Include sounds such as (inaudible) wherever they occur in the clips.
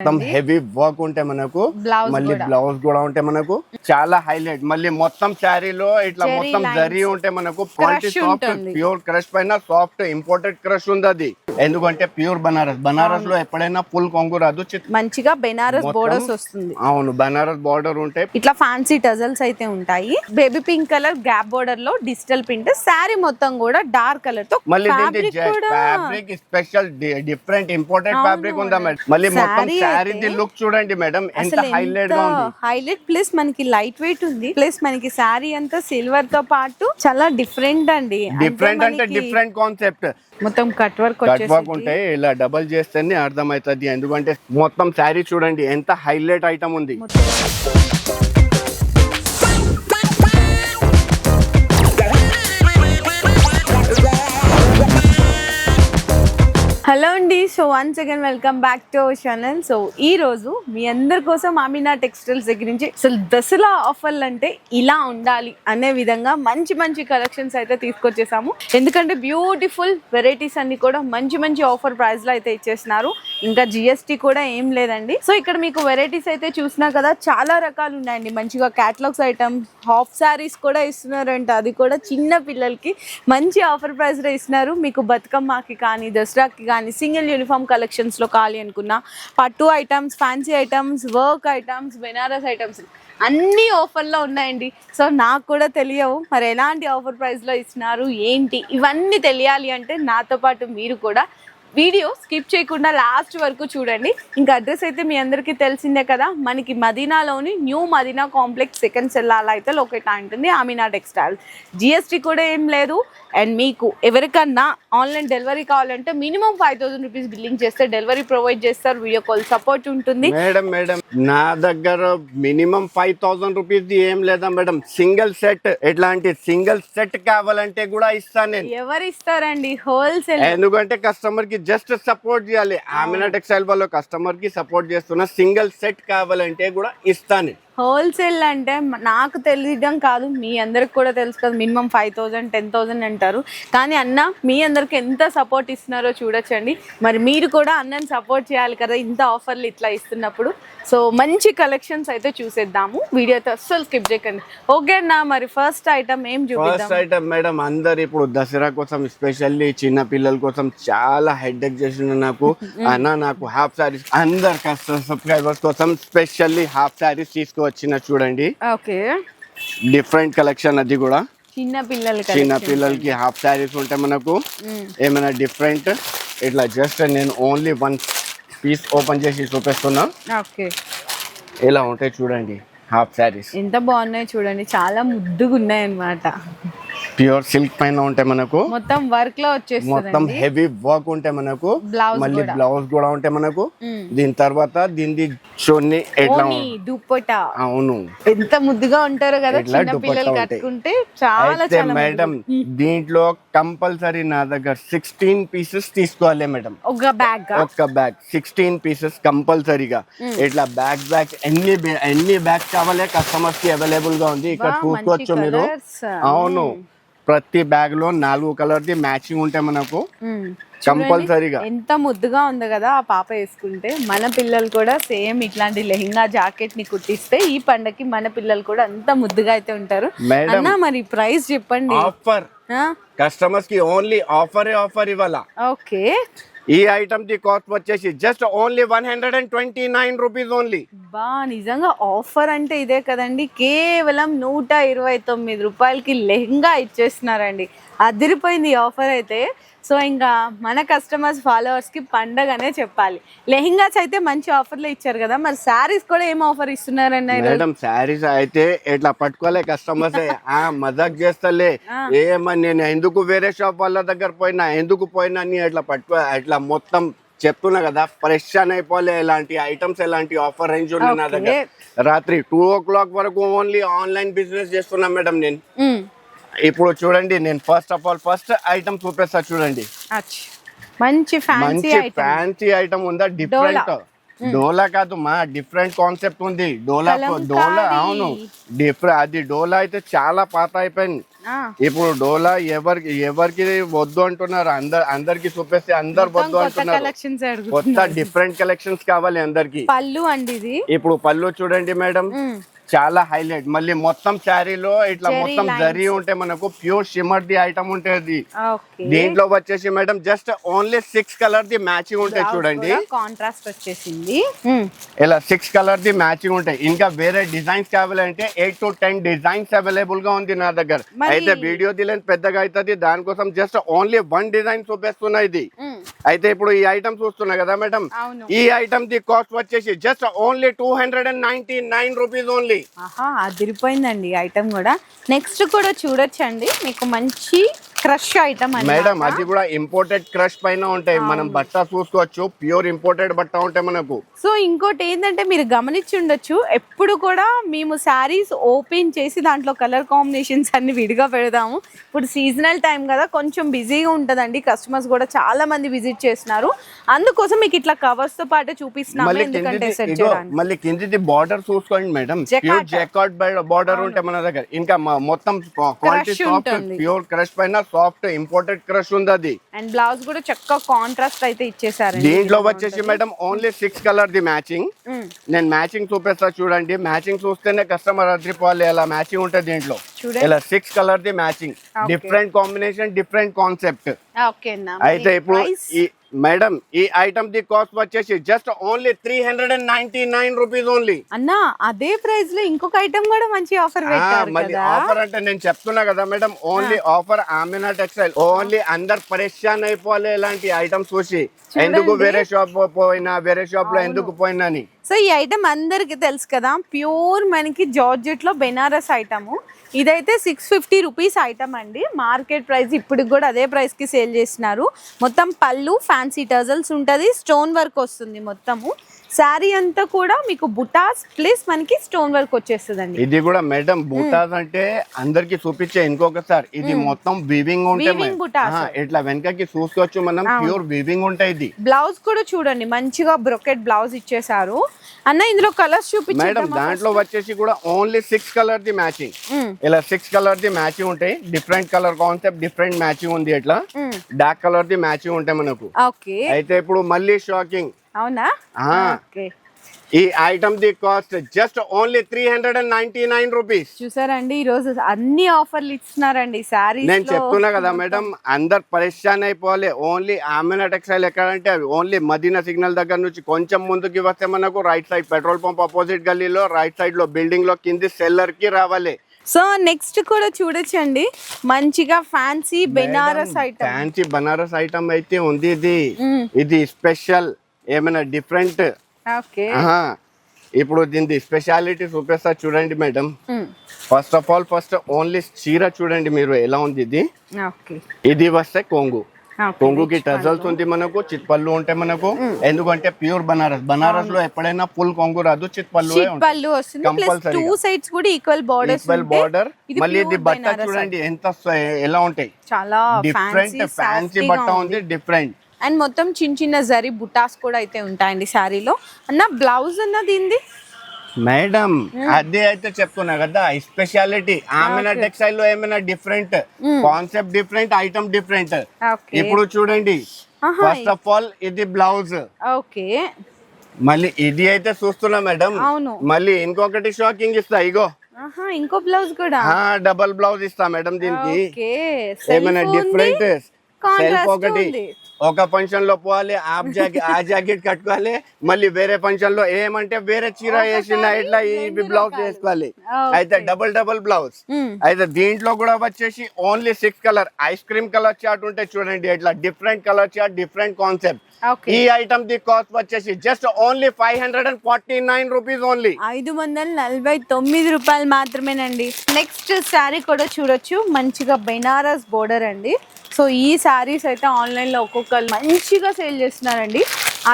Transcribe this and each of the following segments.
మొత్తం heavy work ఉంటే మనకు మళ్ళీ. బ్లౌజ్ కూడా ఉంటే మనకు చాలా హైలైట్ మళ్ళీ మొత్తం శారీలో ఇట్లా మొత్తం. జరీ ఉంటే మనకు క్వాలిటీ సాఫ్ట్. ప్యూర్ క్రష్ పైన సాఫ్ట్ ఇంపోర్టెడ్ క్రష్ ఉంది అది. ఎందుకంటే ప్యూర్ బనారస్. బనారస్లో ఎప్పుడైనా ఫుల్ కొంగు రాదు మంచిగా బెనారస్ బోర్డర్స్ వస్తుంది. అవును బనారస్ బార్డర్ ఉంటే ఇట్లా ఫ్యాన్సీ టజల్స్ అయితే ఉంటాయి. బేబీ పింక్ కలర్ గ్యాప్ బోర్డర్లో డిజిటల్ ప్రింట్ శారీ మొత్తం కూడా డార్క్ కలర్తో మళ్ళీ fabric special different imported fabric ఉందా మేడం మళ్ళీ మొత్తం శారీ లుక్ చూడండి మేడం ఎంత హైలైట్గా ఉంది. హైలైట్ ప్లస్ మనకి లైట్ వెయిట్ ఉంది ప్లస్ మనకి శారీ అంతా సిల్వర్తో పాటు చాలా డిఫరెంట్ అండి. డిఫరెంట్ అంటే డిఫరెంట్ కాన్సెప్ట్ మొత్తం కట్ వర్క్ కట్ వర్క్ వచ్చేసి ఉంటే ఇలా డబల్ చేస్తేనే అర్థమవుతుంది. ఎందుకంటే మొత్తం శారీ చూడండి ఎంత హైలైట్ ఐటమ్ ఉంది. హలో అండి. So once again welcome back to our channel so ఈ రోజు మీ అందరి కోసం అమీనా టెక్స్టైల్స్ దగ్గర నుంచి అసలు దసరా ఆఫర్లు అంటే ఇలా ఉండాలి అనే విధంగా మంచి మంచి కలెక్షన్స్ అయితే తీసుకొచ్చేసాము. ఎందుకంటే బ్యూటిఫుల్ వెరైటీస్ అన్ని కూడా మంచి మంచి ఆఫర్ ప్రైస్లో అయితే ఇచ్చేస్తున్నారు ఇంకా జిఎస్టీ కూడా ఏం లేదండి. సో ఇక్కడ మీకు వెరైటీస్ అయితే చూసినా కదా చాలా రకాలు ఉన్నాయండి. మంచిగా క్యాటలాగ్స్ ఐటమ్ హాఫ్ శారీస్ కూడా ఇస్తున్నారంట. అది కూడా చిన్న పిల్లలకి మంచి ఆఫర్ ప్రైస్లో ఇస్తున్నారు. మీకు బతుకమ్మకి కానీ దసరాకి కానీ సింగిల్ యూనిఫామ్ కలెక్షన్స్లో కాలి అనుకున్నా. పట్టు items fancy items work items Banaras items అన్ని ఆఫర్లో ఉన్నాయండి. సో నాకు కూడా తెలియవు మరి ఎలాంటి ఆఫర్ ప్రైస్లో ఇస్తున్నారు ఏంటి? ఇవన్నీ తెలియాలి అంటే నాతో పాటు మీరు కూడా వీడియో స్కిప్ చేయకుండా లాస్ట్ వరకు చూడండి. ఇంకా అడ్రస్ అయితే మీ అందరికీ తెలిసిందే కదా మనకి మదీనాలోని న్యూ మదీనా కాంప్లెక్స్ సెకండ్ సెల్లాలో అయితే లొకేట్ ఉంటుంది అమీనా టెక్స్టైల్ జిఎస్టీ కూడా ఏం లేదు. అండ్ మీకు ఎవరికన్నా ఆన్లైన్ డెలివరీ కావాలంటే minimum five thousand rupees billing చేస్తే డెలివరీ ప్రొవైడ్ చేస్తారు వీడియో కాల్ సపోర్ట్ ఉంటుంది. మేడం మేడం నా దగ్గర మినిమం ఫైవ్ థౌసండ్ రూపీస్ ఏం లేదా మేడం సింగిల్ సెట్ ఎట్లాంటి సింగిల్ సెట్ కావాలంటే కూడా ఇస్తాను నేను. ఎవరు ఇస్తారండి? హోల్సేల్ ఎందుకంటే కస్టమర్కి జస్ట్ సపోర్ట్ చేయాలి. ఆమెనా టెక్స్టైల్ వాళ్ళు కస్టమర్కి సపోర్ట్ చేస్తున్న సింగిల్ సెట్ కావాలంటే కూడా ఇస్తాను హోల్సేల్ అంటే నాకు తెలియడం కాదు మీ అందరికి కూడా తెలుసు కదా minimum five thousand ten thousand అంటారు. కానీ అన్న మీ అందరికి ఎంత సపోర్ట్ ఇస్తున్నారో చూడొచ్చండి. మరి మీరు కూడా అన్నని సపోర్ట్ చేయాలి కదా ఇంత ఆఫర్లు ఇట్లా ఇస్తున్నప్పుడు. సో మంచి కలెక్షన్స్ అయితే చూసేద్దాము. వీడియోతో అస్సలు స్కిప్ చేయకండి. ఓకే అన్న మరి ఫస్ట్ ఐటమ్ ఏం ఫస్ట్ ఐటమ్ మేడం అందరు ఇప్పుడు దసరా కోసం స్పెషల్లీ చిన్న పిల్లల కోసం చాలా హెడ్ఎక్ చేసిన నాకు. (laughs) అన్న నాకు హాఫ్ సారీస్ అందరు కస్టమర్ సబ్స్క్రైబర్స్ కోసం స్పెషల్లీ హాఫ్ సారీస్ తీసుకువచ్చిన చూడండి. ఓకే. డిఫరెంట్ కలెక్షన్ అది కూడా. చిన్న పిల్లలు చిన్న పిల్లలకి హాఫ్ సారీస్ ఉంటే మనకు ఏమైనా డిఫరెంట్ ఇట్లా జస్ట్ నేను ఓన్లీ వన్ పీస్ ఓపెన్ చేసి చూపిస్తున్నా. ఓకే. ఇలా ఉంటాయి చూడండి హాఫ్ సారీస్ ఎంత బాగున్నాయి చూడండి చాలా ముద్దుగా ఉన్నాయి అన్నమాట ప్యూర్ సిల్క్ పైన ఉంటే మనకు మొత్తం వర్క్లో వచ్చేస్తుంది మొత్తం హెవీ వర్క్ ఉంటే మనకు మళ్ళీ. బ్లౌజ్ కూడా ఉంటే మనకు. దీని తర్వాత దీనిది చున్ని ఎట్లా దుప్పట. అవును. ఎంత ముద్దుగా ఉంటారో కదా చిన్న పిల్లలు. కట్టుకుంటే చాలా మేడం దీంట్లో కంపల్సరీ నా దగ్గర సిక్స్టీన్ పీసెస్ తీసుకోవాలి మేడం. ఒక బ్యాగ్ ఒక్క బ్యాగ్ సిక్స్టీన్ పీసెస్ కంపల్సరీగా. ఇట్లా బ్యాగ్ బ్యాగ్ ఎన్ని ఎన్ని బ్యాగ్స్ కావాలి కస్టమర్స్కి అవైలబుల్గా ఉంది. ఇక్కడ చూసుకోవచ్చు మీరు. అవును. ప్రతి బ్యాగ్లో నాలుగు కలర్ ది మ్యాచింగ్ ఉంటే మనకు కంపల్సరీగా. ఎంత ముద్దుగా ఉంది కదా ఆ పాప వేసుకుంటే. మన పిల్లలు కూడా సేమ్ ఇట్లాంటి లెహంగా జాకెట్ని కుట్టిస్తే ఈ పండకి మన పిల్లలు కూడా అంత ముద్దుగా అయితే ఉంటారు. అన్న మరి ప్రైస్ చెప్పండి. ఆఫర్ కస్టమర్స్కి ఓన్లీ ఆఫర్ ఆఫర్ ఇవ్వాలా? ఓకే. ఈ ఐటమ్ ది కాస్ట్ వచ్చేసి just only one hundred and twenty nine rupees only బా నిజంగా ఆఫర్ అంటే ఇదే కదండి. కేవలం నూట ఇరవై తొమ్మిది రూపాయలకి లెహంగా ఇచ్చేస్తున్నారండి. అదిరిపోయింది ఆఫర్ అయితే. సో ఇంకా మన కస్టమర్స్ ఫాలోవర్స్కి పండగనే చెప్పాలి. లెహంగాస్ అయితే మంచి ఆఫర్లో ఇచ్చారు కదా మరి శారీస్ కూడా ఏం ఆఫర్ ఇస్తున్నారన్న ఈరోజు? మేడం శారీస్ అయితే ఇట్లా పట్టుకోలే కస్టమర్స్ ఆ మజాక్ చేస్తలే. ఏమని నేను ఎందుకు వేరే షాప్ వాళ్ళ దగ్గర పోయినా ఎందుకు పోయినా అని ఇట్లా పట్టుకో ఇట్లా మొత్తం చెప్తున్నా కదా పరేషాన్ అయిపోలే ఎలాంటి ఐటమ్స్ ఎలాంటి ఆఫర్ రేంజ్ ఉన్నాయి నా దగ్గర. రాత్రి టూ ఓ క్లాక్ వరకు ఓన్లీ ఆన్లైన్ బిజినెస్ చేస్తున్నా మేడం నేను. ఇప్పుడు చూడండి నేను first of all first item చూపిస్తా చూడండి. మంచి ఫ్యాన్సీ మంచి ఫ్యాన్సీ ఐటమ్ ఉందా? డిఫరెంట్ డోలా. కాదు మా డిఫరెంట్ కాన్సెప్ట్ ఉంది. డోలా. డోలా అవును. డిఫరెంట్ అది డోలా అయితే చాలా పాత అయిపోయింది. ఇప్పుడు డోలా ఎవరికి ఎవరికి వద్దు అంటున్నారు? అందరు అందరికి చూపిస్తే అందరు వద్దు అంటున్నారు. కొత్త డిఫరెంట్ కలెక్షన్స్ కావాలి అందరికి. పళ్ళు అండి ఇది. ఇప్పుడు పళ్ళు చూడండి మేడం. చాలా హైలైట్. మళ్ళీ మొత్తం శారీలో ఇట్లా మొత్తం. జరీ ఉంటే మనకు ప్యూర్ షిమ్మర్ ది ఐటమ్ ఉంటుంది. ఓకే దీంట్లో వచ్చేసి madam just only six colour the matching ఉంటాయి చూడండి. కాంట్రాస్ట్ వచ్చేసింది. ఉమ్, ఇలా సిక్స్ కలర్ ది మ్యాచింగ్ ఉంటాయి. ఇంకా వేరే డిజైన్స్ కావాలంటే ఎయిట్ టు టెన్ డిజైన్స్ అవైలబుల్గా ఉంది నా దగ్గర. అయితే వీడియో లెంత్ పెద్దగా అవుతుంది. దానికోసం జస్ట్ ఓన్లీ వన్ డిజైన్ చూపిస్తున్నా ఇది. ఉమ్, అయితే ఇప్పుడు ఈ ఐటమ్ చూస్తున్నా కదా మేడం ఈ ఐటమ్ ది కాస్ట్ వచ్చేసి just only two hundred and ninety nine rupees only అదిరిపోయిందండి item కూడా. నెక్స్ట్ కూడా చూడొచ్చండి. మీకు మంచి క్రష్ ఐటమ్ మేడం అది కూడా ఇంపోర్టెడ్ క్రష్ పైన ఉంటాయి. మనం బట్ట చూసుకోవచ్చు. ప్యూర్ ఇంపోర్టెడ్ బట్ట ఉంటాయి మనకు. సో ఇంకోటి ఏంటంటే మీరు గమనించి ఉండొచ్చు. ఎప్పుడు కూడా మేము శారీస్ ఓపెన్ చేసి దాంట్లో కలర్ కాంబినేషన్స్ అన్ని విడిగా పెడదాము ఇప్పుడు సీజనల్ టైం కదా కొంచెం బిజీగా ఉంటుందండి. కస్టమర్స్ కూడా చాలా మంది విజిట్ చేస్తున్నారు. అందుకోసం మీకు ఇట్లా కవర్స్తో పాటు చూపిస్తున్నాము ఎందుకంటే సెట్ చేయడానికి. మళ్ళీ కిందిది బార్డర్ చూసుకోండి మేడం. ప్యూర్ జెకాట్ బార్డర్ ఉంటే మన దగ్గర. ఇంకా మొత్తం క్వాలిటీ. ప్యూర్ క్రష్ పైన సాఫ్ట్ ఇంపోర్టెడ్ క్రష్ ఉంది అది. అండ్ బ్లౌజ్ కూడా చక్కగా కాంట్రాస్ట్ అయితే ఇచ్చేసారండి. దీంట్లో వచ్చేసి madam only six colour the matching నేను మ్యాచింగ్ చూపిస్తా చూడండి. మ్యాచింగ్ చూస్తేనే కస్టమర్ అదిరిపోవాలి. అలా మ్యాచింగ్ ఉంటుంది దీంట్లో. ఇలా six colour the matching. Different combination different concept అయితే ఇప్పుడు మేడం ఈ ఐటమ్ ది కాస్ట్ వచ్చేసి just only three hundred and ninety nine rupees only అన్న అదే ప్రైస్లో ఇంకొక ఐటమ్ కూడా మంచి ఆఫర్ కదా. ఆఫర్ అంటే నేను చెప్తున్నా కదా madam only offer Amina textile only అందరు పరేషాన్ అయిపోవాలి ఇలాంటి ఐటమ్స్ చూసి. ఎందుకు వేరే షాప్ పోయినా వేరే షాప్లో ఎందుకు పోయినా అని. సో ఈ ఐటమ్ అందరికి తెలుసు కదా ప్యూర్ మనకి జార్జెట్లో బెనారస్ ఐటము ఇదైతే సిక్స్ ఫిఫ్టీ రూపీస్ ఐటమ్ అండి. మార్కెట్ ప్రైస్ ఇప్పటికి కూడా అదే ప్రైస్కి సేల్ చేసినారు మొత్తం పళ్ళు ఫ్యాన్సీ టజల్స్ ఉంటుంది. స్టోన్ వర్క్ వస్తుంది మొత్తము. శారీ అంతా కూడా మీకు బుటాస్ ప్లస్ మనకి స్టోన్ వర్క్ వచ్చేస్తుందండి. ఇది కూడా మేడం బూటాస్ అంటే అందరికి చూపించే ఇంకొకసారి. ఇది మొత్తం వీవింగ్ ఉంటే ఇట్లా వెనకకి చూసుకోవచ్చు మనం ప్యూర్ వీవింగ్ ఉంటాయి ఇది. బ్లౌజ్ కూడా చూడండి మంచిగా బ్రొకెట్ బ్లౌజ్ ఇచ్చేసారు అన్న ఇందులో కలర్స్ మేడం చూపించారు దాంట్లో వచ్చేసి కూడా only six colour the matching ఇలా సిక్స్ కలర్ ది మ్యాచింగ్ ఉంటాయి. Different colour concept different matching ఉంది ఇట్లా. డార్క్ కలర్ ది మ్యాచింగ్ ఉంటాయి మనకు. అయితే ఇప్పుడు మళ్ళీ షాకింగ్ అవునా? ఈ item the cost just only three hundred and ninety nine rupees. చూసారండి ఈ రోజు అన్ని ఆఫర్లు ఇస్తున్నారండి శారీస్ నేను చెప్తున్నా కదా మేడం అందరు పరేషాన్ అయిపోవాలి. ఓన్లీ ఆమెనా టెక్స్టైల్ ఎక్కడంటే ఓన్లీ మదీనా సిగ్నల్ దగ్గర నుంచి కొంచెం ముందుకి వస్తే మనకు right side petrol pump opposite గల్లీలో రైట్ సైడ్లో బిల్డింగ్లో కింది సెల్లర్కి రావాలి. సో నెక్స్ట్ కూడా చూడొచ్చండి. మంచిగా fancy Banaras item. Fancy Banaras item అయితే ఉంది ఇది. ఇది స్పెషల్. ఏమైనా డిఫరెంట్ ఇప్పుడు దీని స్పెషాలిటీ చూపిస్తా చూడండి madam. First of all first only చీర చూడండి మీరు ఎలా ఉంది ఇది? ఇది వస్తే కొంగు. కొంగుకి టజల్స్ ఉంది మనకు చిట్ పళ్ళు ఉంటాయి మనకు ఎందుకంటే ప్యూర్ బనారస్. బనారస్లో ఎప్పుడైనా ఫుల్ కొంగు రాదు. సైడ్స్ కూడా ఈక్వల్ బార్డర్స్ ఈక్వల్ బార్డర్ మళ్ళీ ఇది బట్ట చూడండి ఎంత ఎలా ఉంటాయి? చాలా డిఫరెంట్ ఫ్యాన్సీ బట్ట ఉంది డిఫరెంట్ అండ్ మొత్తం చిన్న చిన్న జరీ బుటాస్ కూడా అయితే ఉంటాయండి శారీలో. అన్న బ్లౌజ్ అన్నది ఏంది? మేడం అదే అయితే చెప్తున్నా కదా స్పెషాలిటీ ఆమెనా టెక్స్టైల్లో ఏమైనా different concept different item different ఇప్పుడు చూడండి. ఫస్ట్ ఆఫ్ ఆల్ ఇది బ్లౌజ్. ఓకే. మళ్ళీ ఇది అయితే చూస్తున్నా మేడం. అవును. మళ్ళీ ఇంకొకటి షాకింగ్ ఇస్తా ఇగో. ఇంకో బ్లౌజ్ కూడా? డబల్ బ్లౌజ్ ఇస్తా మేడం దీనికి. ఏమైనా డిఫరెంట్ సెల్ఫ్ ఒకటి. ఒక ఫంక్షన్లో పోవాలి ఆ జాకెట్ ఆ జాకెట్ కట్టుకోవాలి మళ్ళీ వేరే ఫంక్షన్లో ఏమంటే వేరే చీర వేసిన ఇట్లా ఈ బ్లౌజ్ వేసుకోవాలి. అయితే డబుల్ డబుల్ బ్లౌజ్. అయితే దీంట్లో కూడా వచ్చేసి only six colour ice cream colour chart ఉంటే చూడండి ఇట్లా different colour chart different concept ఈ ఐటమ్ ది కాస్ట్ వచ్చేసి just only five hundred and forty nine rupees only. ఐదు వందల నలభై తొమ్మిది రూపాయలు మాత్రమేనండి. నెక్స్ట్ శారీ కూడా చూడొచ్చు. మంచిగా బెనారస్ బోర్డర్ అండి. సో ఈ శారీస్ అయితే ఆన్లైన్లో ఒక్కొక్కరు మంచిగా సేల్ చేస్తున్నారండి.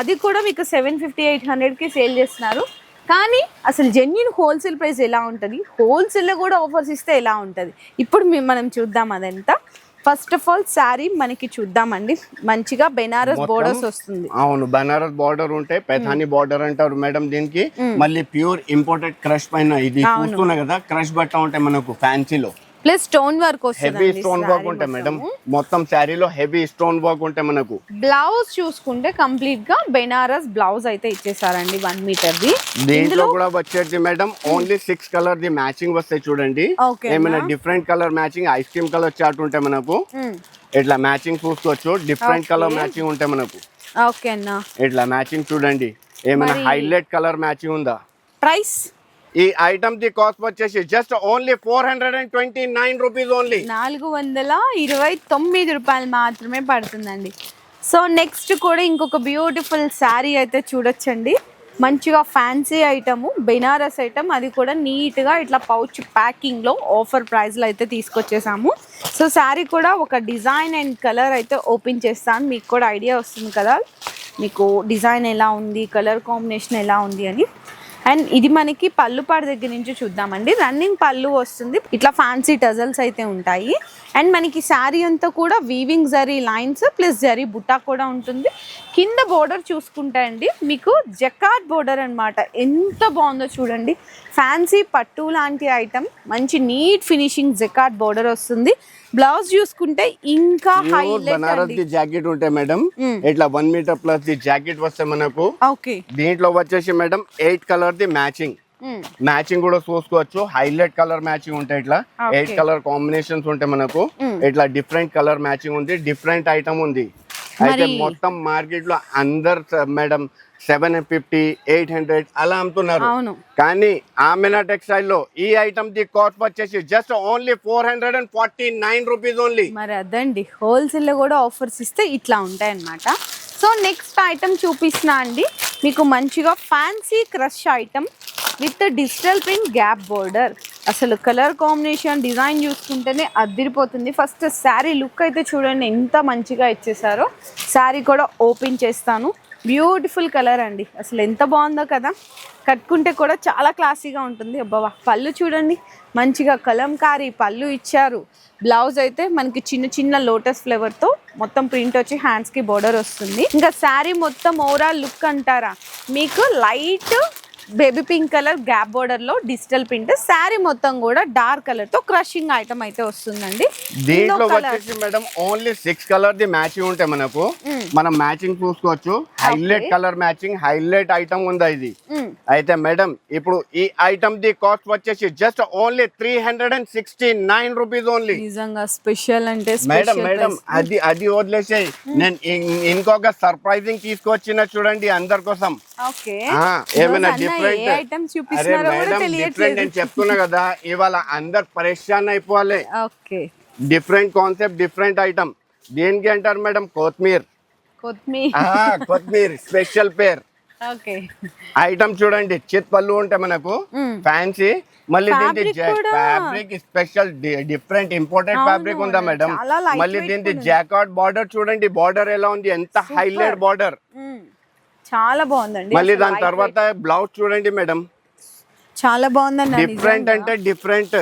అది కూడా మీకు సెవెన్ ఫిఫ్టీ ఎయిట్ హండ్రెడ్కి సేల్ చేస్తున్నారు. కానీ అసలు జెన్యున్ హోల్సేల్ ప్రైస్ ఎలా ఉంటుంది? హోల్సేల్లో కూడా ఆఫర్స్ ఇస్తే ఎలా ఉంటుంది? ఇప్పుడు మనం చూద్దాం అదంతా. ఫస్ట్ ఆఫ్ ఆల్ శారీ మనకి చూద్దామండి. మంచిగా బెనారస్ బోర్డర్స్ వస్తుంది. అవును బనారస్ బార్డర్ ఉంటే పెథాని బార్డర్ అంటారు మేడం దీనికి. మళ్ళీ ప్యూర్ ఇంపోర్టెడ్ క్రష్ పైన ఇది చూస్తున్నా కదా క్రష్ బట్ట ఉంటాయి మనకు ఫ్యాన్సీలో plus stone work heavy stone work ఉంటాయి మేడం మొత్తం శారీలో హెవీ స్టోన్ వర్క్ ఉంటాయి మనకు. బ్లౌజ్ చూసుకుంటే కంప్లీట్గా బెనారస్ బ్లౌజ్ అయితే ఇచ్చేసారండి వన్ మీటర్ ది. దీంట్లో కూడా వచ్చేది madam only six colour the matching వస్తాయి చూడండి. ఏమైనా different colour matching ice cream colour chart ఉంటాయి మనకు. ఇట్లా మ్యాచింగ్ చూసుకోవచ్చు డిఫరెంట్ కలర్ మ్యాచింగ్ ఉంటాయి మనకు. ఓకే అన్న. ఇట్లా మ్యాచింగ్ చూడండి. ఏమైనా హైలైట్ కలర్ మ్యాచింగ్ ఉందా? ప్రైస్ ఈ ఐటమ్ ది కాస్ట్ వచ్చేసి just only four hundred and twenty nine rupees only నాలుగు వందల ఇరవై తొమ్మిది రూపాయలు మాత్రమే పడుతుందండి. సో నెక్స్ట్ కూడా ఇంకొక బ్యూటిఫుల్ శారీ అయితే చూడొచ్చండి. మంచిగా ఫ్యాన్సీ ఐటము బెనారస్ ఐటమ్ అది కూడా నీట్గా ఇట్లా పౌచ్ ప్యాకింగ్లో ఆఫర్ ప్రైస్లో అయితే తీసుకొచ్చేసాము. సో శారీ కూడా ఒక డిజైన్ అండ్ కలర్ అయితే ఓపెన్ చేస్తాను. మీకు కూడా ఐడియా వస్తుంది కదా. మీకు డిజైన్ ఎలా ఉంది కలర్ కాంబినేషన్ ఎలా ఉంది అని. అండ్ ఇది మనకి పళ్ళు పాడు దగ్గర నుంచి చూద్దామండి. రన్నింగ్ పళ్ళు వస్తుంది. ఇట్లా ఫ్యాన్సీ టజల్స్ అయితే ఉంటాయి. అండ్ మనకి శారీ అంతా కూడా weaving zari lines plus zari Butta కూడా ఉంటుంది. కింద బోర్డర్ చూసుకుంటా అండి మీకు జకాట్ బోర్డర్ అన్నమాట. ఎంత బాగుందో చూడండి. ఫ్యాన్సీ పట్టు లాంటి ఐటమ్ మంచి నీట్ ఫినిషింగ్ జకాట్ బోర్డర్ వస్తుంది. బ్లౌజ్ చూసుకుంటే ఇంకా బనారస్ అండి. ది జాకెట్ ఉంటాయి మేడం ఇట్లా one metre plus the jacket వస్తే మనకు ఓకే దీంట్లో వచ్చేసి madam eight colour the matching matching కూడా చూసుకోవచ్చు. హైలైట్ కలర్ మ్యాచింగ్ ఉంటాయి ఇట్లా. ఎయిట్ కలర్ కాంబినేషన్స్ ఉంటాయి మనకు ఇట్లా డిఫరెంట్ కలర్ మ్యాచింగ్ ఉంది డిఫరెంట్ ఐటమ్ ఉంది. అయితే మొత్తం మార్కెట్లో అందరు madam seven fifty eight hundred అలా అమ్ముతున్నారు. అవును. కానీ ఆమెనా టెక్స్టైల్లో ఈ ఐటమ్ ది కాస్ట్ వచ్చేసి just only four hundred and forty nine rupees only మరి అదండి. హోల్సేల్లో కూడా ఆఫర్స్ ఇస్తే ఇట్లా ఉంటాయన్నమాట. సో నెక్స్ట్ ఐటమ్ చూపిస్తున్నా అండి. మీకు మంచిగా fancy crush item with digital print gap border అసలు కలర్ కాంబినేషన్ డిజైన్ చూసుకుంటేనే అదిరిపోతుంది. ఫస్ట్ శారీ లుక్ అయితే చూడండి ఎంత మంచిగా ఇచ్చేసారో. శారీ కూడా ఓపెన్ చేస్తాను. బ్యూటిఫుల్ కలర్ అండి. అసలు ఎంత బాగుందో కదా. కట్టుకుంటే కూడా చాలా క్లాసీగా ఉంటుంది. అబ్బా పళ్ళు చూడండి. మంచిగా కలంకారీ పళ్ళు ఇచ్చారు. బ్లౌజ్ అయితే మనకి చిన్న చిన్న లోటస్ ఫ్లేవర్తో మొత్తం ప్రింట్ వచ్చి హ్యాండ్స్కి బోర్డర్ వస్తుంది. ఇంకా శారీ మొత్తం ఓవరాల్ లుక్ అంటారా? మీకు light baby pink colour gap బోర్డర్లో డిజిటల్ ప్రింట్. శారీ మొత్తం కూడా డార్క్ కలర్తో క్రషింగ్ ఐటమ్ అయితే వస్తుందండి. దీంట్లో వచ్చేసి madam only six colour the matching ఉంటాయి మనకు. మనం మ్యాచింగ్ చూసుకోవచ్చు. Highlight colour matching highlight item ఉందా ఇది? అయితే మేడం ఇప్పుడు ఈ ఐటమ్ ది కాస్ట్ వచ్చేసి just only three hundred and sixty nine rupees only నిజంగా స్పెషల్ అంటే మేడం మేడం అది అది వదిలేసాయి. నేను ఇంకొక సర్ప్రైజింగ్ తీసుకొచ్చిన చూడండి అందరి కోసం. ఏమైనా డిఫరెంట్ నేను చెప్తున్నా కదా ఇవాళ అందరు పరేషాన్ అయిపోవాలి. డిఫరెంట్ కాన్సెప్ట్ డిఫరెంట్ ఐటమ్ దేనికి అంటారు మేడం కొత్తిమీర్. కొత్తిమీర. స్పెషల్ పేర్. ఓకే. ఐటమ్ చూడండి చిత్ పళ్ళు ఉంటాయి మనకు. ఫ్యాన్సీ మళ్ళీ దీనికి fabric special different important fabric ఉందా మేడం మళ్ళీ దీనికి. జాకాట్ బార్డర్ చూడండి బార్డర్ ఎలా ఉంది? ఎంత హైలైట్ బార్డర్ చాలా బాగుందండి. మళ్ళీ దాని తర్వాత బ్లౌజ్ చూడండి మేడం. చాలా బాగుందండి డిఫరెంట్ అంటే different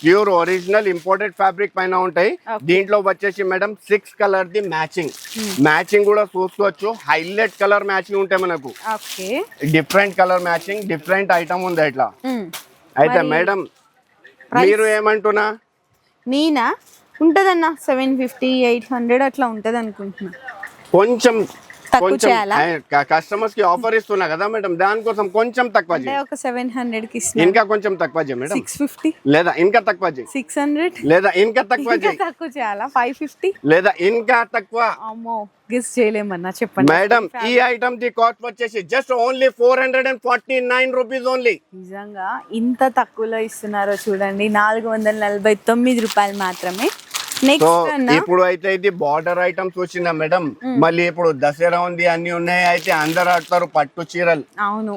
pure original imported fabric పైన ఉంటాయి. దీంట్లో వచ్చేసి madam six colour the matching matching కూడా చూసుకోవచ్చు. హైలైట్ కలర్ మ్యాచింగ్ ఉంటాయి మనకు. Different colour matching different item ఉంది ఇట్లా అయితే మేడం మీరు ఏమంటున్నా? నేనా? ఉంటదన్న. సెవెన్ ఫిఫ్టీ ఎయిట్ హండ్రెడ్ అట్లా ఉంటది అనుకుంటున్నా కొంచెం తక్కువ కొంచెం చేయాలా? కస్టమర్స్కి ఆఫర్ ఇస్తున్నా కదా మేడం దానికోసం కొంచెం తక్కువ అంటే చేయి. ఒక సెవెన్ హండ్రెడ్కి ఇంకా కొంచెం తక్కువ చేయి మేడం. సిక్స్ ఫిఫ్టీ లేదా ఇంకా తక్కువ చేయి. సిక్స్ హండ్రెడ్ లేదా ఇంకా (laughs) తక్కువ చేయి. తక్కువ చేయాలా? ఫైవ్ ఫిఫ్టీ లేదా ఇంకా తక్కువ. అమ్మో గెస్ చేయలేమన్నా చెప్పండి. మేడం ఈ ఐటమ్ ది కాస్ట్ వచ్చేసి just only four hundred and forty nine rupees only నిజంగా ఇంత తక్కువలో ఇస్తున్నారో చూడండి. నాలుగు వందల నలభై తొమ్మిది రూపాయలు మాత్రమే సో ఇప్పుడు అయితే ఇది బార్డర్ ఐటమ్స్ వచ్చిందా మేడం మళ్ళీ ఇప్పుడు దసరా ఉంది అన్ని ఉన్నాయి అయితే అందరు ఆడతారు పట్టు చీరలు. అవును.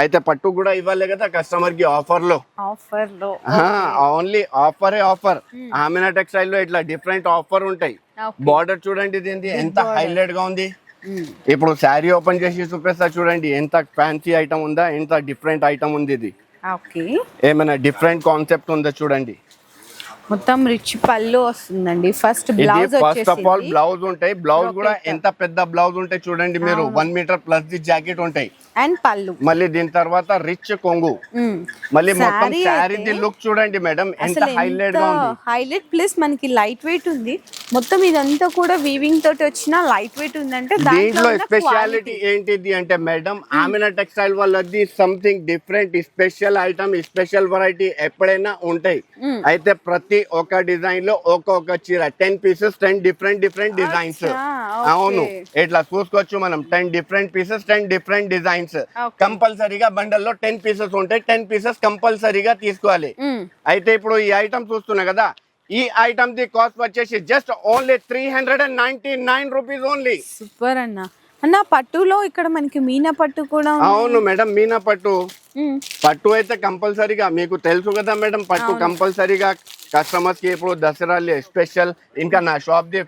అయితే పట్టు కూడా ఇవ్వాలి కదా కస్టమర్కి ఆఫర్లో ఆఫర్లో ఓన్లీ ఆఫరే ఆఫర్ ఆమెనా టెక్స్టైల్లో ఇట్లా డిఫరెంట్ ఆఫర్ ఉంటాయి. బార్డర్ చూడండి దీనికి ఎంత హైలైట్గా ఉంది. ఇప్పుడు శారీ ఓపెన్ చేసి చూపిస్తా చూడండి ఎంత ఫ్యాన్సీ ఐటమ్ ఉందా ఎంత డిఫరెంట్ ఐటమ్ ఉంది ఇది. ఏమైనా డిఫరెంట్ కాన్సెప్ట్ ఉందా చూడండి. మొత్తం రిచ్ పళ్ళు వస్తుందండి. First blouse first of all blouse ఉంటాయి. బ్లౌజ్ కూడా ఎంత పెద్ద బ్లౌజ్ ఉంటాయి చూడండి మీరు. One metre plus the jacket ఉంటాయి. అండ్ పళ్ళు. మళ్ళీ దీని తర్వాత రిచ్ కొంగు. మళ్ళీ మొత్తం శారీ లుక్ చూడండి మేడం ఎంత హైలైట్గా ఉంది. హైలైట్ ప్లస్ మనకి లైట్ వెయిట్ ఉంది. మొత్తం ఇదంతా కూడా వీవింగ్ తోటి వచ్చిన లైట్ వెయిట్ ఉందంటే దీంట్లో స్పెషాలిటీ ఏంటిది అంటే మేడం ఆమెన టెక్స్టైల్ వాళ్ళది something different special item special variety ఎప్పుడైనా ఉంటాయి. అయితే ప్రతి ఒక్క డిజైన్లో ఒక్కొక్క చీర. Ten pieces ten different different designs. అవును. ఇట్లా చూసుకోవచ్చు మనం? Ten different pieces ten different designs. కంపల్సరీగా బండల్లో టెన్ పీసెస్ ఉంటాయి టెన్ పీసెస్ కంపల్సరీగా తీసుకోవాలి. అయితే ఇప్పుడు ఈ ఐటమ్ చూస్తున్నా కదా? ఈ ఐటమ్ ది కాస్ట్ వచ్చేసి just only three hundred and ninety nine rupees only super అన్న. అన్న పట్టులో ఇక్కడ మనకి మీనా పట్టు కూడా. అవును మేడం మీనా పట్టు. పట్టు అయితే కంపల్సరీగా మీకు తెలుసు కదా మేడం పట్టు కంపల్సరీగా కస్టమర్స్కి ఇప్పుడు దసరా స్పెషల్ ఇంకా నా షాప్ ది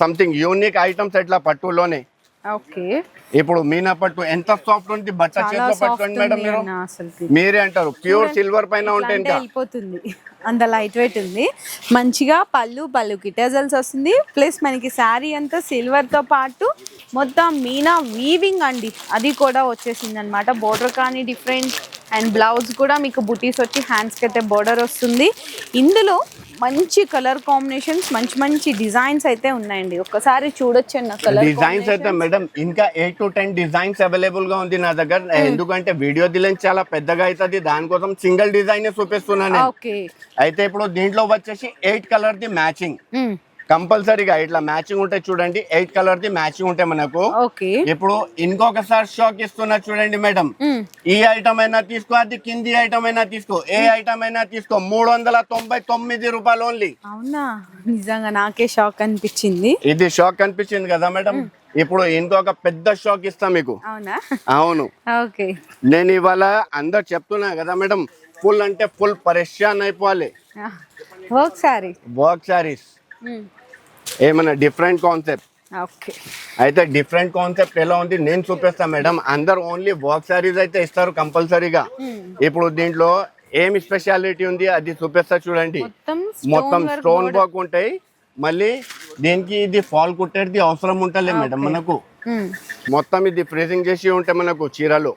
సంథింగ్ యూనిక్ ఐటమ్స్ ఎట్లా పట్టులోనే. ఓకే. ఇప్పుడు మీనా పట్టు ఎంత సాఫ్ట్ ఉంది బట్ట చేతిలో పట్టుకోండి మేడం మీరు? మీరే అంటారు ప్యూర్ సిల్వర్ పైన ఉంటే ఇంకా వెళ్ళిపోతుంది. అంత లైట్ వెయిట్ ఉంది. మంచిగా పళ్ళు పళ్ళుకి టెజల్స్ వస్తుంది. ప్లస్ మనకి శారీ అంతా సిల్వర్తో పాటు మొత్తం మీనా వీవింగ్ అండి. అది కూడా వచ్చేసింది అనమాట బోర్డర్ కానీ డిఫరెంట్ అండ్ బ్లౌజ్ కూడా మీకు బుటీస్ వచ్చి హ్యాండ్స్కి అయితే బోర్డర్ వస్తుంది. ఇందులో మంచి కలర్ కాంబినేషన్స్ మంచి మంచి డిజైన్స్ అయితే ఉన్నాయండి. ఒక్కసారి చూడొచ్చండి కలర్ డిజైన్స్ అయితే మేడం ఇంకా ఎయిట్ టు టెన్ డిజైన్స్ అవైలబుల్గా ఉంది నా దగ్గర. ఎందుకంటే వీడియో దిలైన్ చాలా పెద్దగా అవుతుంది దానికోసం సింగిల్ డిజైన్ చూపిస్తున్నాను అయితే ఇప్పుడు దీంట్లో వచ్చేసి ఎయిట్ కలర్ ది మ్యాచింగ్ కంపల్సరీగా ఇట్లా మ్యాచింగ్ ఉంటాయి చూడండి ఎయిట్ కలర్ ది మ్యాచింగ్ ఉంటాయి మనకు. ఇప్పుడు ఇంకొకసారి షాక్ ఇస్తున్నా చూడండి మేడం. ఈ ఐటమ్ అయినా తీసుకో అది కింది ఐటమ్ అయినా తీసుకో ఏ ఐటమ్ అయినా తీసుకో. మూడు వందల తొంభై తొమ్మిది రూపాయలు ఓన్లీ. అవునా? నిజంగా నాకే షాక్ అనిపించింది. ఇది షాక్ కనిపించింది కదా మేడం? ఇప్పుడు ఇంకొక పెద్ద షాక్ ఇస్తా మీకు. అవునా? నేను ఇవాళ అందరు చెప్తున్నా కదా మేడం ఫుల్ అంటే ఫుల్ పరేషాన్ అయిపోవాలి. వర్క్ సారీ వర్క్ శారీస్ ఏమైనా డిఫరెంట్ కాన్సెప్ట్ అయితే డిఫరెంట్ కాన్సెప్ట్ ఎలా ఉంది? నేను చూపిస్తా మేడం అందరు ఓన్లీ వర్క్ శారీస్ అయితే ఇస్తారు కంపల్సరీగా. ఇప్పుడు దీంట్లో ఏమి స్పెషాలిటీ ఉంది? అది చూపిస్తా చూడండి. మొత్తం మొత్తం స్టోన్ వర్క్ ఉంటాయి. మళ్ళీ దీనికి ఇది ఫాల్ కుట్టేది అవసరం ఉంటలే మేడం మనకు. మొత్తం ఇది ఫ్రీజింగ్ చేసి ఉంటే మనకు చీరలు.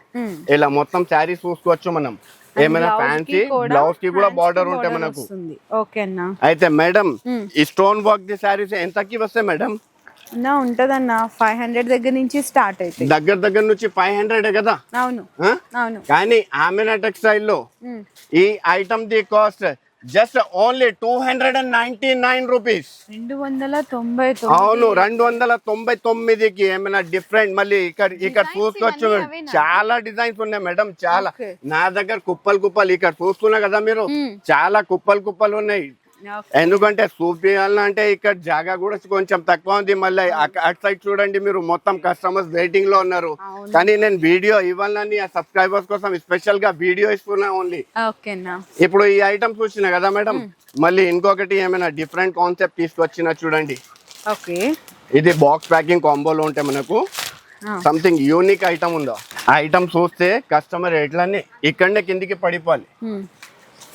ఇలా మొత్తం శారీస్ చూసుకోవచ్చు మనం. ఏమైనా ఫ్యాన్సీ బ్లౌజ్కి కూడా బార్డర్ ఉంటాయి మనకు. అయితే మేడం ఈ స్టోన్ వర్క్ ది శారీస్ ఎంతకి వస్తాయి మేడం? ఉంటదన్న ఫైవ్ హండ్రెడ్ దగ్గర నుంచి స్టార్ట్ అవుతాయి దగ్గర దగ్గర నుంచి ఫైవ్ హండ్రెడ్ కదా? అవును. కానీ ఆమెనా టెక్స్టైల్లో మ్మ్. ఈ item the cost just only two hundred and ninety nine rupees రెండు వందల తొంభై అవును రెండు వందల తొంభై తొమ్మిదికి ఏమైనా డిఫరెంట్ మళ్ళీ ఇక్కడ ఇక్కడ చూసుకోవచ్చు? చాలా డిజైన్స్ ఉన్నాయి మేడం చాలా. నా దగ్గర కుప్పలు కుప్పలు ఇక్కడ చూస్తున్నా కదా మీరు. మ్మ్. చాలా కుప్పలు కుప్పలు ఉన్నాయి. ఎందుకంటే చూపించాలంటే ఇక్కడ జాగా కూడా కొంచెం తక్కువ ఉంది. మళ్ళీ అటు సైడ్ చూడండి మీరు మొత్తం కస్టమర్స్ వెయిటింగ్లో ఉన్నారు. కానీ నేను వీడియో ఇవ్వాలని సబ్స్క్రైబర్స్ కోసం స్పెషల్గా వీడియో ఇస్తున్నా ఓన్లీ ఇప్పుడు ఈ ఐటమ్ చూసిన కదా మేడం? మళ్ళీ ఇంకొకటి ఏమైనా డిఫరెంట్ కాన్సెప్ట్ తీసుకొచ్చిన చూడండి. ఇది బాక్స్ ప్యాకింగ్ కాంబోలో ఉంటే మనకు ఆ. సంథింగ్ యూనిక్ ఐటమ్ ఉందో. ఆ ఐటమ్ చూస్తే కస్టమర్ ఎట్లనే ఇక్కడనే కిందికి పడిపోవాలి. మ్మ్.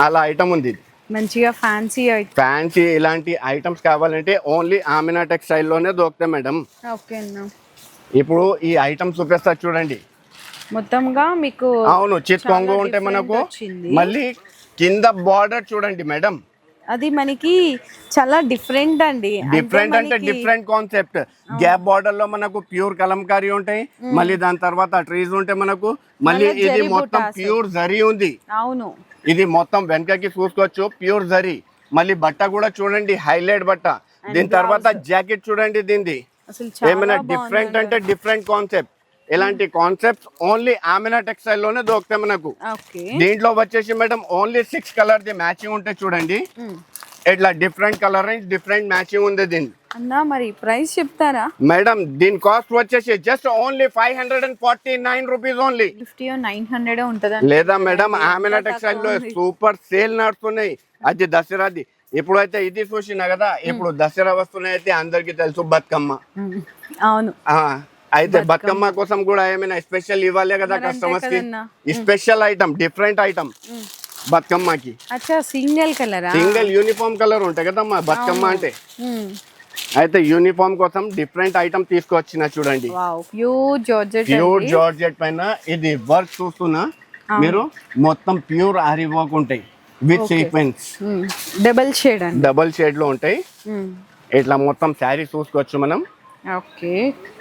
అలా ఐటమ్ ఉంది ఇది. మంచిగా ఫ్యాన్సీ ఫ్యాన్సీ ఇలాంటి ఐటమ్స్ కావాలంటే ఓన్లీ ఆమినా టెక్స్టైల్లోనే దొరుకుతాయి మేడం ఓకే అన్న. ఇప్పుడు ఈ ఐటమ్ చూపిస్తా చూడండి. మొత్తంగా మీకు అవును చాలా కొంగు ఉంటే మనకు. మళ్ళీ కింద బార్డర్ చూడండి మేడం అది మనకి చాలా డిఫరెంట్ అండి. డిఫరెంట్ అంటే డిఫరెంట్ కాన్సెప్ట్ గ్యాప్ బార్డర్లో మనకు ప్యూర్ కలంకారీ ఉంటాయి మళ్ళీ దాని తర్వాత ట్రీస్ ఉంటాయి మనకు మళ్ళీ ఇది మొత్తం. ప్యూర్ జరీ ఉంది. అవును. ఇది మొత్తం వెనకకి చూసుకోవచ్చు ప్యూర్ జరీ. మళ్ళీ బట్ట కూడా చూడండి హైలైట్ బట్ట. దీని తర్వాత జాకెట్ చూడండి దీనిది ఏమైనా డిఫరెంట్ అంటే డిఫరెంట్ కాన్సెప్ట్ ఇలాంటి కాన్సెప్ట్స్ ఓన్లీ ఆమెనా టెక్స్టైల్లోనే దొరుకుతాయి మనకు. దీంట్లో వచ్చేసి madam only six colour the matching ఉంటే చూడండి. ఇట్లా డిఫరెంట్ కలర్ డిఫరెంట్ మ్యాచింగ్ ఉంది దీని. అన్నా మరి ప్రైస్ చెప్తారా? మేడం దీని కాస్ట్ వచ్చేసి just only five hundred and forty nine rupees only fifty nine hundred ఉంటది లేదా మేడం ఆమెనా టెక్స్టైల్లో సూపర్ సేల్ నడుస్తున్నాయి. అది దసరాది ఇప్పుడైతే ఇది చూసినా కదా ఇప్పుడు దసరా వస్తున్నాయి అయితే అందరికి తెలుసు బతుకమ్మ. అవును. ఆ, అయితే బతుకమ్మ. కోసం కూడా ఏమైనా స్పెషల్ ఇవ్వాలి కదా కస్టమర్స్కి. స్పెషల్ ఐటమ్ డిఫరెంట్ ఐటమ్ బతుకమ్మకి. అచ్చా సింగిల్ కలరా? సింగిల్ యూనిఫామ్ కలర్ ఉంటాయి కదమ్మా బతుకమ్మ అంటే. అయితే యూనిఫామ్ కోసం డిఫరెంట్ ఐటమ్ తీసుకొచ్చిన చూడండి. ప్యూర్ జార్జెట్ ప్యూర్ జార్జెట్ పైన ఇది వర్క్ చూస్తున్నా. మీరు మొత్తం ప్యూర్ ఆరి వర్క్ ఉంటాయి with sequence. Double shade double షేడ్లో ఉంటాయి ఇట్లా మొత్తం శారీ చూసుకోవచ్చు మనం. ఓకే.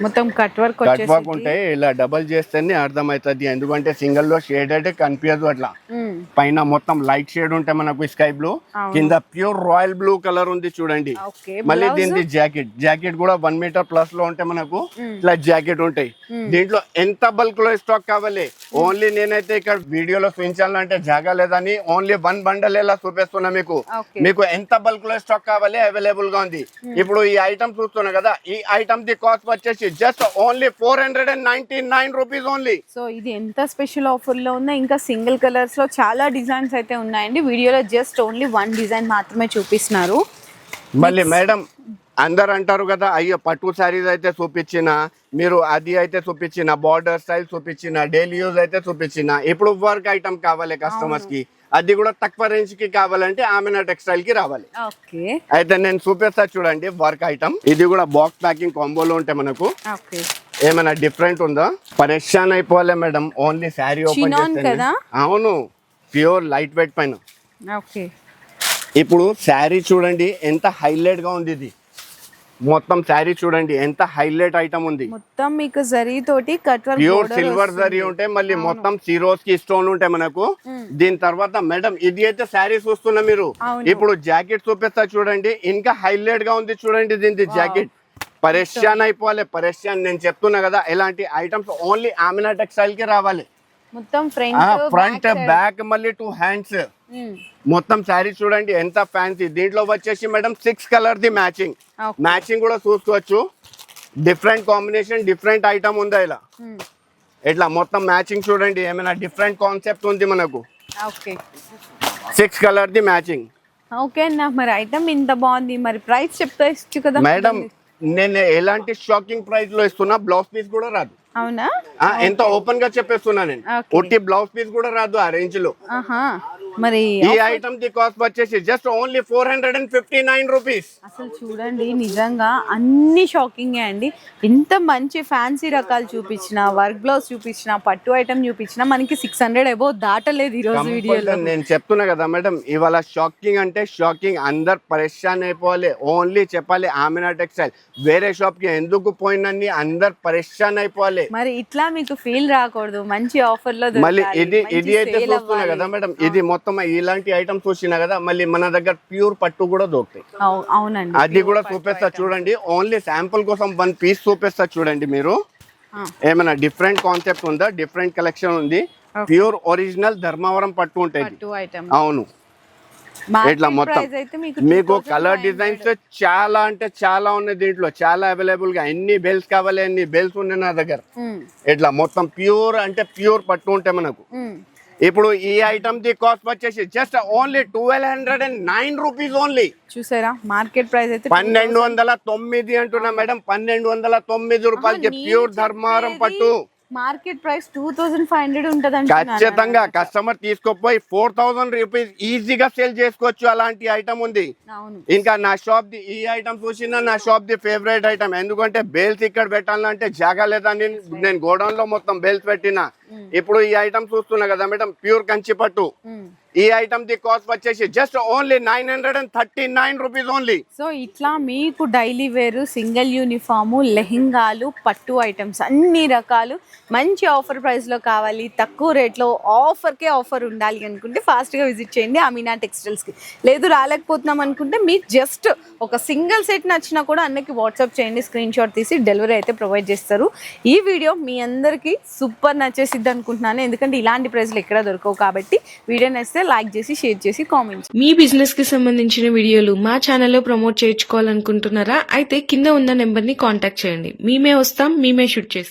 మొత్తం కట్ వర్క్ కట్ వర్క్ ఉంటాయి. ఇలా డబల్ చేస్తేనే అర్థమవుతుంది. ఎందుకంటే సింగిల్లో షేడ్ అయితే కనిపించదు అట్లా. పైన మొత్తం లైట్ షేడ్ ఉంటాయి మనకు స్కై బ్లూ. కింద ప్యూర్ రాయల్ బ్లూ కలర్ ఉంది చూడండి. మళ్ళీ దీనికి జాకెట్ జాకెట్ కూడా వన్ మీటర్ ప్లస్లో ఉంటే మనకు. ఇట్లా జాకెట్ ఉంటాయి. దీంట్లో ఎంత బల్క్లో స్టాక్ కావాలి? ఓన్లీ నేనైతే ఇక్కడ వీడియోలో చూపించాలంటే జాగా లేదని ఓన్లీ వన్ బండల్ ఎలా చూపిస్తున్నా మీకు. మీకు ఎంత బల్క్లో స్టాక్ కావాలి? అవైలబుల్గా ఉంది. ఇప్పుడు ఈ ఐటమ్ చూస్తున్నా కదా. ఈ ఐటమ్ ది కాస్ట్ వచ్చేసి just only four hundred and ninety nine rupees only so ఇది ఎంత స్పెషల్ ఆఫర్లో ఉందో ఇంకా సింగిల్ కలర్స్లో చాలా డిజైన్స్ అయితే ఉన్నాయండి. వీడియోలో జస్ట్ ఓన్లీ వన్ డిజైన్ మాత్రమే చూపిస్తున్నారు. మళ్ళీ మేడం అందరు అంటారు కదా అయ్యో పట్టు శారీస్ అయితే చూపించిన మీరు అది అయితే చూపించిన బార్డర్ స్టైల్ చూపించిన డైలీ యూజ్ అయితే చూపించిన. ఇప్పుడు వర్క్ ఐటమ్ కావాలి కస్టమర్స్కి. అది కూడా తక్కువ రేంజ్కి కావాలంటే ఆమె టెక్స్టైల్కి రావాలి. అయితే నేను చూపిస్తా చూడండి వర్క్ ఐటమ్ ఇది కూడా బాక్స్ ప్యాకింగ్ కాంబోలో ఉంటే మనకు ఏమైనా డిఫరెంట్ ఉందా? పరేషాన్ అయిపోలే మేడం. Only sari open? అవును. ప్యూర్ లైట్ వెయిట్ పైన ఇప్పుడు శారీ చూడండి ఎంత హైలైట్గా ఉంది ఇది. మొత్తం శారీ చూడండి ఎంత హైలైట్ ఐటమ్ ఉంది. మొత్తం మీకు జరీ తోటి cut work pure silver zari ఉంటాయి మళ్ళీ మొత్తం సిరోస్కి స్టోన్ ఉంటాయి మనకు దీని తర్వాత మేడం ఇది అయితే శారీ చూస్తున్నా మీరు. ఇప్పుడు జాకెట్ చూపిస్తా చూడండి ఇంకా హైలైట్గా ఉంది చూడండి దీని జాకెట్. పరేషాన్ అయిపోవాలి పరేషాన్ నేను చెప్తున్నా కదా ఇలాంటి ఐటమ్స్ ఓన్లీ ఆమినా టెక్స్టైల్కి రావాలి. మొత్తం ఫ్రంట్ ఫ్రంట్ బ్యాక్ మళ్ళీ టూ హ్యాండ్స్ మొత్తం శారీ చూడండి ఎంత ఫ్యాన్సీ దీంట్లో వచ్చేసి madam six colour the matching. Matching కూడా చూసుకోవచ్చు. డిఫరెంట్ కాంబినేషన్ డిఫరెంట్ ఐటమ్ ఉందా ఇలా? ఇట్లా మొత్తం మ్యాచింగ్ చూడండి ఏమైనా డిఫరెంట్ కాన్సెప్ట్ ఉంది మనకు? Okay six colour the matching okay అన్న మరి ఐటమ్ ఇంత బాగుంది మరి ప్రైస్ చెప్తా ఇచ్చు కదా మేడం నేను ఎలాంటి షాకింగ్ ప్రైస్లో ఇస్తున్నా బ్లౌజ్ పీస్ కూడా రాదు. అవునా? ఎంత ఓపెన్గా చెప్పేస్తున్నా నేను. ఒట్టి బ్లౌజ్ పీస్ కూడా రాదు ఆ రేంజ్లో. మరి ఈ ఐటమ్ ది కాస్ట్ వచ్చేసి just only four hundred and fifty nine rupees అసలు చూడండి నిజంగా అన్ని షాకింగ్ అండి. ఇంత మంచి ఫ్యాన్సీ రకాలు చూపించిన వర్క్ బ్లౌజ్ చూపించిన పట్టు ఐటమ్ చూపించిన మనకి సిక్స్ హండ్రెడ్ అబో దాటలేదు ఈ రోజు వీడియోలో నేను చెప్తున్నా కదా మేడం ఇవాళ షాకింగ్ అంటే షాకింగ్ అందరు పరేషాన్ అయిపోవాలి ఓన్లీ చెప్పాలి ఆమెనా టెక్స్టైల్ వేరే షాప్కి ఎందుకు పోయినని అందరు పరేషాన్ అయిపోవాలి మరి ఇట్లా మీకు ఫీల్ రాకూడదు మంచి ఆఫర్లో మళ్ళీ ఇది ఇది అయితే చూస్తున్నా. కదా మేడం ఇది మొత్తం ఇలాంటి ఐటమ్స్ చూసినా కదా మళ్ళీ మన దగ్గర ప్యూర్ పట్టు కూడా దొరుకుతాయి. అవు- అవునండి. అది కూడా చూపిస్తా చూడండి. ఓన్లీ శాంపుల్ కోసం వన్ పీస్ చూపిస్తా చూడండి మీరు. ఏమైనా డిఫరెంట్ కాన్సెప్ట్ ఉందా? డిఫరెంట్ కలెక్షన్ ఉంది. ప్యూర్ ఒరిజినల్ ధర్మవరం పట్టు ఐటమ్ అవును. ఇట్లా మొత్తం? మీకు మీకు 2500. కలర్ డిజైన్స్ చాలా అంటే చాలా ఉన్నాయి దీంట్లో. చాలా అవైలబుల్గా. ఎన్ని బెల్స్ కావాలి అన్ని బెల్స్ ఉన్నాయి నా దగ్గర. ఇట్లా మొత్తం ప్యూర్ అంటే ప్యూర్ పట్టు ఉంటాయి మనకు. ఇప్పుడు ఈ ఐటమ్ ది కాస్ట్ వచ్చేసి just only twelve hundred and nine rupees only చూసారా? మార్కెట్ ప్రైస్ అయితే పన్నెండు వందల తొమ్మిది అంటున్నా మేడం. పన్నెండు వందల తొమ్మిది రూపాయలకి నేను ప్యూర్ ధర్మారం పట్టు. Market price two thousand five hundred ఉంటది ఖచ్చితంగా కస్టమర్ తీసుకోపోయి ఫోర్ థౌసండ్ రూపీస్ ఈజీగా సేల్ చేసుకోవచ్చు అలాంటి ఐటమ్ ఉంది. ఇంకా నా షాప్ ది ఈ ఐటమ్ చూసినా నా షాప్ ది ఫేవరెట్ ఐటమ్. ఎందుకంటే బేల్స్ ఇక్కడ పెట్టాలంటే జాగా లేదని నేను గోడౌన్లో మొత్తం బేల్స్ పెట్టిన. ఇప్పుడు ఈ ఐటమ్ చూస్తున్నా కదా మేడం ప్యూర్ కంచి పట్టు. ఈ ఐటమ్ ది కాస్ట్ వచ్చేసి just only nine hundred and thirty nine rupees only so ఇట్లా మీకు డైలీ వేర్ సింగిల్ యూనిఫాము లెహింగాలు పట్టు ఐటమ్స్ అన్ని రకాలు మంచి ఆఫర్ ప్రైస్లో కావాలి. తక్కువ రేట్లో ఆఫర్కే ఆఫర్ ఉండాలి అనుకుంటే ఫాస్ట్గా విజిట్ చేయండి అమీనా టెక్స్టైల్స్కి లేదు రాలేకపోతున్నాం అనుకుంటే మీకు జస్ట్ ఒక సింగిల్ సెట్ నచ్చినా కూడా అన్నకి వాట్సాప్ చేయండి స్క్రీన్ షాట్ తీసి డెలివరీ అయితే ప్రొవైడ్ చేస్తారు. ఈ వీడియో మీ అందరికీ సూపర్ నచ్చేసిద్ది అనుకుంటున్నాను. ఎందుకంటే ఇలాంటి ప్రైస్లు ఎక్కడ దొరకవు కాబట్టి వీడియో నచ్చితే లైక్ చేసి షేర్ చేసి కామెంట్ మీ బిజినెస్కి సంబంధించిన వీడియోలు మా ఛానల్లో ప్రమోట్ చేయించుకోవాలనుకుంటున్నారా? అయితే కింద ఉన్న నెంబర్ని కాంటాక్ట్ చేయండి. మేమే వస్తాం మేమే షూట్ చేస్తాం.